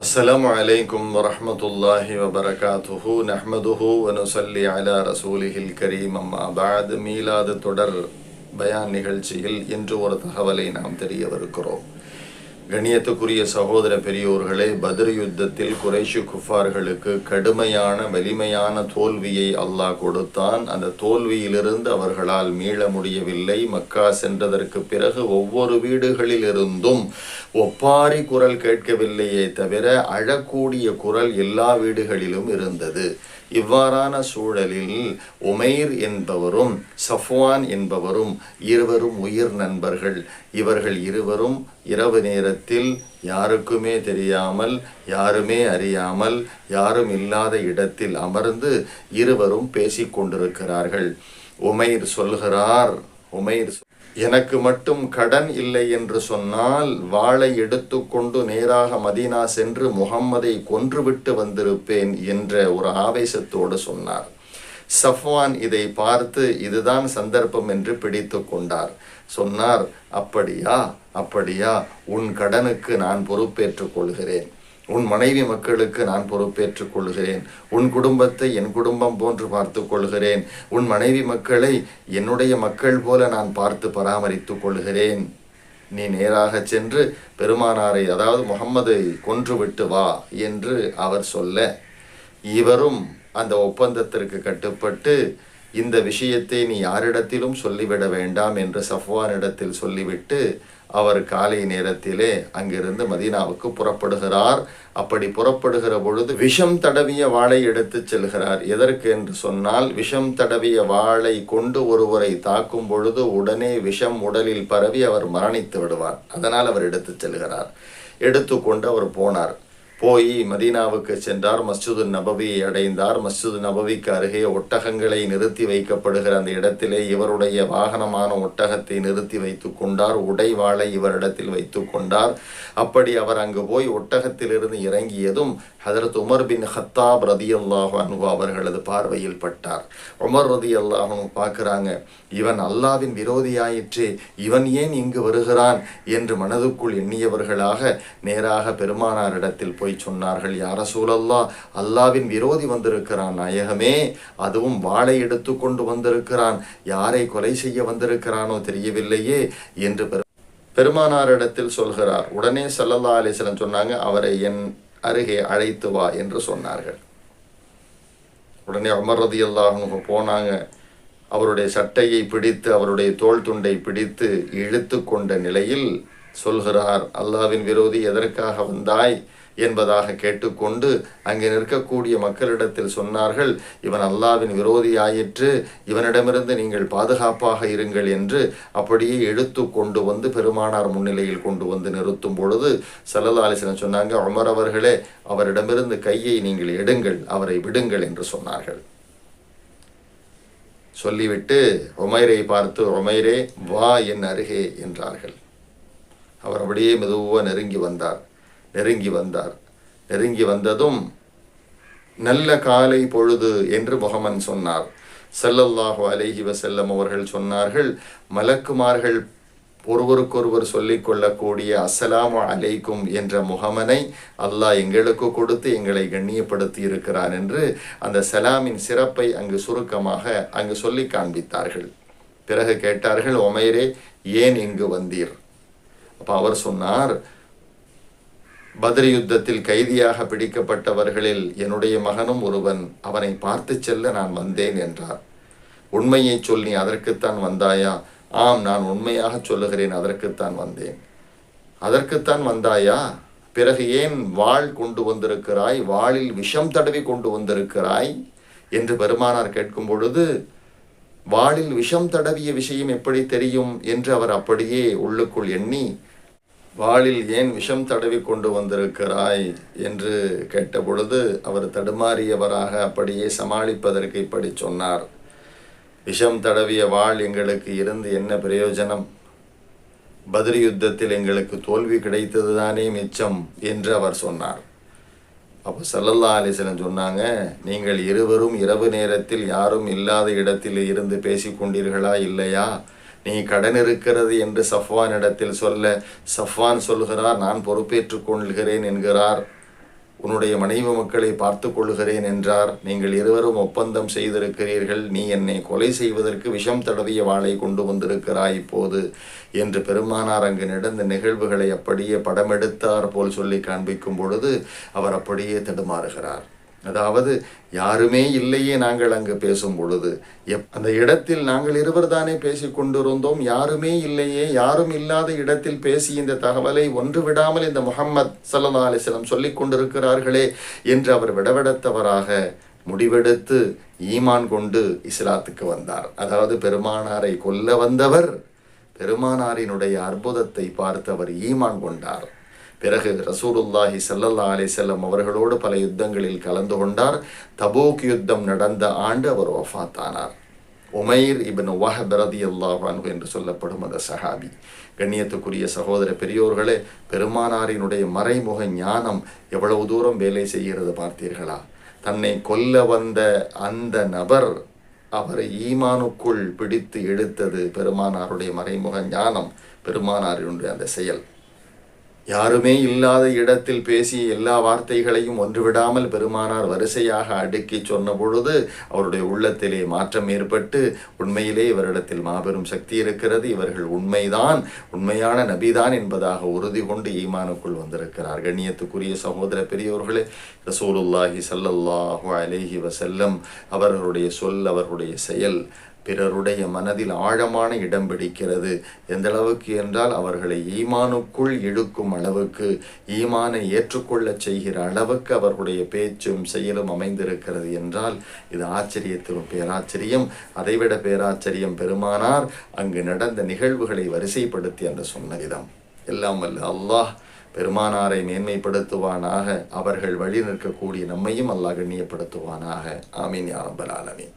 السلام عليكم ورحمة الله وبركاته نحمده ونصلي على رسوله الكريم أما بعد மீலாது தொடர் பயான் நிகழ்ச்சியில் இன்று ஒரு தகவலை நாம் தெரியவிருக்கிறோம் கண்ணியத்துக்குரிய சகோதர பெரியோர்களே பத்ர் யுத்தத்தில் குறைஷு குஃபார்களுக்கு கடுமையான வலிமையான தோல்வியை அல்லாஹ் கொடுத்தான் அந்த தோல்வியிலிருந்து அவர்களால் மீள முடியவில்லை மக்கா சென்றதற்கு பிறகு ஒவ்வொரு வீடுகளில் இருந்தும் ஒப்பாரி குரல் கேட்கவில்லையே தவிர அழக்கூடிய குரல் எல்லா வீடுகளிலும் இருந்தது. இவ்வாறான சூழலில் உமைர் என்பவரும் சஃப்வான் என்பவரும் இருவரும் உயிர் நண்பர்கள். இவர்கள் இருவரும் இரவு நேரத்தில் யாருக்குமே தெரியாமல் யாருமே அறியாமல் யாரும் இல்லாத இடத்தில் அமர்ந்து இருவரும் பேசிக் கொண்டிருக்கிறார்கள் உமைர் சொல்கிறார் உமைர் எனக்கு மட்டும் கடன் இல்லை என்று சொன்னால் வாளை எடுத்துக்கொண்டு நேராக மதீனா சென்று முகம்மதை கொன்றுவிட்டு வந்திருப்பேன் என்ற ஒரு ஆவேசத்தோடு சொன்னார். சஃப்வான் இதை பார்த்து இதுதான் சந்தர்ப்பம் என்று பிடித்து கொண்டார். சொன்னார் அப்படியா அப்படியா உன் கடனுக்கு நான் பொறுப்பேற்றுக் கொள்கிறேன். உன் மனைவி மக்களுக்கு நான் பொறுப்பேற்றுக் கொள்கிறேன் உன் குடும்பத்தை என் குடும்பம் போன்று பார்த்து கொள்கிறேன் உன் மனைவி மக்களை என்னுடைய மக்கள் போல நான் பார்த்து பராமரித்துக் கொள்கிறேன் நீ நேராக சென்று பெருமானாரை அதாவது முகம்மதை கொன்றுவிட்டு வா என்று அவர் சொல்ல இவரும் அந்த ஒப்பந்தத்திற்கு கட்டுப்பட்டு இந்த விஷயத்தை நீ யாரிடத்திலும் சொல்லிவிட வேண்டாம் என்று சஃப்வானிடத்தில் சொல்லிவிட்டு அவர் காலை நேரத்திலே அங்கிருந்து மதீனாவுக்கு புறப்படுகிறார். அப்படி புறப்படுகிற பொழுது விஷம் தடவிய வாளை எடுத்துச் செல்கிறார். எதற்கு என்று சொன்னால் விஷம் தடவிய வாளை கொண்டு ஒருவரை தாக்கும் பொழுது உடனே விஷம் உடலில் பரவி அவர் மரணித்து விடுவார். அதனால் அவர் எடுத்துச் செல்கிறார். எடுத்துக்கொண்டு அவர் போனார். போய் மதீனாவுக்கு சென்றார். மஸ்ஜிது நபவியை அடைந்தார். மஸ்ஜிது நபவிக்கு அருகே ஒட்டகங்களை நிறுத்தி வைக்கப்படுகிற அந்த இடத்திலே இவருடைய வாகனமான ஒட்டகத்தை நிறுத்தி வைத்து கொண்டார். உடைவாளை இவரிடத்தில் வைத்து கொண்டார். அப்படி அவர் அங்கு போய் ஒட்டகத்திலிருந்து இறங்கியதும் ஹதரத் உமர் பின் ஹத்தாப் ரதி அல்லாஹு அன்ஹு அவர்களது பார்வையில் பட்டார். உமர் ரதி அல்லாஹும் பார்க்குறாங்க இவன் அல்லாவின் விரோதியாயிற்று இவன் ஏன் இங்கு வருகிறான்? என்று மனதுக்குள் எண்ணியவர்களாக நேராக பெருமானாரிடத்தில் போய் சொன்னார்கள் யார சூழல்லா அல்லாவின் விரோதி வந்திருக்கிறான் நாயகமே அதுவும் வாளை எடுத்து கொண்டு வந்திருக்கிறான் யாரை கொலை செய்ய வந்திருக்கிறானோ தெரியவில்லையே என்று பெரு பெருமானாரிடத்தில் சொல்கிறார். உடனே சல்லல்லா அலிஸ்லம் சொன்னாங்க அவரை என் அருகே அழைத்து வா என்று சொன்னார்கள். உடனே அமரதி ரதியல்லாஹு போனாங்க. அவருடைய சட்டையை பிடித்து அவருடைய தோள் துண்டை பிடித்து இழுத்து கொண்ட நிலையில் சொல்கிறார் அல்லாவின் விரோதி எதற்காக வந்தாய்? என்பதாக கேட்டுக்கொண்டு அங்கே நிற்கக்கூடிய மக்களிடத்தில் சொன்னார்கள் இவன் அல்லாவின் விரோதி ஆயிற்று இவனிடமிருந்து நீங்கள் பாதுகாப்பாக இருங்கள் என்று அப்படியே எடுத்து கொண்டு வந்து பெருமானார் முன்னிலையில் கொண்டு வந்து நிறுத்தும் பொழுது சல்லல்லாலிசன் சொன்னாங்க அமர் அவர்களே அவரிடமிருந்து கையை நீங்கள் எடுங்கள் அவரை விடுங்கள் என்று சொன்னார்கள். சொல்லிவிட்டு உமைரை பார்த்து உமைரே வா என் அருகே என்றார்கள். அவர் அப்படியே மெதுவாக நெருங்கி வந்தார். நெருங்கி வந்தார். நெருங்கி வந்ததும் நல்ல காலை பொழுது என்று முகமன் சொன்னார். செல்லல்லாஹு அலைஹி வசல்லம் அவர்கள் சொன்னார்கள் மலக்குமார்கள் ஒருவருக்கொருவர் சொல்லிக் கொள்ளக்கூடிய அஸ்ஸலாமு அலைக்கும் என்ற முகமனை அல்லாஹ் எங்களுக்கு கொடுத்து எங்களை கண்ணியப்படுத்தி இருக்கிறான் என்று அந்த சலாமின் சிறப்பை அங்கு சுருக்கமாக அங்கு சொல்லி காண்பித்தார்கள். பிறகு கேட்டார்கள் ஒமைரே ஏன் இங்கு வந்தீர்? அப்போ அவர் சொன்னார் பத்ர் யுத்தத்தில் கைதியாக பிடிக்கப்பட்டவர்களில் என்னுடைய மகனும் ஒருவன் அவனை பார்த்து செல்ல நான் வந்தேன் என்றார். உண்மையை சொல் நீ அதற்குத்தான் வந்தாயா? ஆம் நான் உண்மையாக சொல்லுகிறேன் அதற்குத்தான் வந்தேன். அதற்குத்தான் வந்தாயா? பிறகு ஏன் வாள் கொண்டு வந்திருக்கிறாய்? வாளில் விஷம் தடவி கொண்டு வந்திருக்கிறாய்? என்று பெருமானார் கேட்கும் பொழுது வாளில் விஷம் தடவிய விஷயம் எப்படி தெரியும்? என்று அவர் அப்படியே உள்ளுக்குள் எண்ணி வாளில் ஏன் விஷம் தடவி கொண்டு வந்திருக்கிறாய்? என்று கேட்ட பொழுது அவர் தடுமாறியவராக அப்படியே சமாளிப்பதற்கு இப்படி சொன்னார். விஷம் தடவிய வாள் எங்களுக்கு இருந்து என்ன பிரயோஜனம்? பத்ர் யுத்தத்தில் எங்களுக்கு தோல்வி கிடைத்தது தானே மிச்சம்? என்று அவர் சொன்னார். அப்போ சல்லல்லா அலிஸ்லம் சொன்னாங்க நீங்கள் இருவரும் இரவு நேரத்தில் யாரும் இல்லாத இடத்தில் இருந்து பேசிக்கொண்டீர்களா இல்லையா? நீ கடன் இருக்கிறது என்று சஃப்வான் இடத்தில் சொல்ல சஃப்வான் சொல்கிறார் நான் பொறுப்பேற்றுக் கொள்கிறேன் என்கிறார். உன்னுடைய மனைவி மக்களை பார்த்து கொள்கிறேன் என்றார். நீங்கள் இருவரும் ஒப்பந்தம் செய்திருக்கிறீர்கள். நீ என்னை கொலை செய்வதற்கு விஷம் தடவிய வாளை கொண்டு வந்திருக்கிறாய் இப்போது என்று பெருமானார் அங்கு நடந்த நிகழ்வுகளை அப்படியே படமெடுத்தார் போல் சொல்லி காண்பிக்கும் பொழுது அவர் அப்படியே தடுமாறுகிறார். அதாவது யாருமே இல்லையே நாங்கள் அங்கு பேசும் பொழுது. எப் அந்த இடத்தில் நாங்கள் இருவர் தானே பேசி கொண்டிருந்தோம். யாருமே இல்லையே யாரும் இல்லாத இடத்தில் பேசி இந்த தகவலை ஒன்று விடாமல் இந்த முகம்மது சல்லா அலிஸ்லம் சொல்லிக் கொண்டிருக்கிறார்களே என்று அவர் விடவிடத்தவராக முடிவெடுத்து ஈமான் கொண்டு இஸ்லாத்துக்கு வந்தார். அதாவது பெருமானாரை கொல்ல வந்தவர் பெருமானாரினுடைய அற்புதத்தை பார்த்து அவர் ஈமான் கொண்டார். பிறகு ரசூலுல்லாஹி சல்லல்லா அலிசல்லம் அவர்களோடு பல யுத்தங்களில் கலந்து கொண்டார். தபோக் யுத்தம் நடந்த ஆண்டு அவர் வஃபாத்தானார் உமைர் இபின் வஹப் ரதி என்று சொல்லப்படும் அந்த சஹாபி. கண்ணியத்துக்குரிய சகோதர பெரியோர்களே பெருமானாரினுடைய மறைமுக ஞானம் எவ்வளவு தூரம் வேலை செய்கிறது பார்த்தீர்களா? தன்னை கொல்ல வந்த அந்த நபர் அவரை ஈமானுக்குள் பிடித்து எடுத்தது பெருமானாருடைய மறைமுக ஞானம் பெருமானாரினுடைய அந்த செயல். யாருமே இல்லாத இடத்தில் பேசிய எல்லா வார்த்தைகளையும் ஒன்றுவிடாமல் பெருமானார் வரிசையாக அடுக்கி சொன்ன பொழுது அவருடைய உள்ளத்திலே மாற்றம் ஏற்பட்டு உண்மையிலே இவரிடத்தில் மாபெரும் சக்தி இருக்கிறது. இவர்கள் உண்மைதான். உண்மையான நபிதான் என்பதாக உறுதி கொண்டு ஈமானுக்குள் வந்திருக்கிறார். கண்ணியத்துக்குரிய சகோதர பெரியோர்களே ரசூலுல்லாஹி சல்லல்லாஹு அலேஹி வசல்லம் அவர்களுடைய சொல் அவர்களுடைய செயல் பிறருடைய மனதில் ஆழமான இடம் பிடிக்கிறது. எந்த அளவுக்கு என்றால் அவர்களை ஈமானுக்குள் இழுக்கும் அளவுக்கு ஈமானை ஏற்றுக்கொள்ளச் செய்கிற அளவுக்கு அவர்களுடைய பேச்சும் செயலும் அமைந்திருக்கிறது என்றால் இது ஆச்சரியத்திலும் பேராச்சரியம். அதைவிட பேராச்சரியம் பெருமானார் அங்கு நடந்த நிகழ்வுகளை வரிசைப்படுத்தி அந்த சொன்ன விதம் எல்லாம் வல்ல அல்லாஹ் பெருமானாரை மேன்மைப்படுத்துவானாக. அவர்கள் வழி நிற்கக்கூடிய நம்மையும் அல்லாஹ் கண்ணியப்படுத்துவானாக. ஆமீன் யாரம்பல் ஆலமீன்.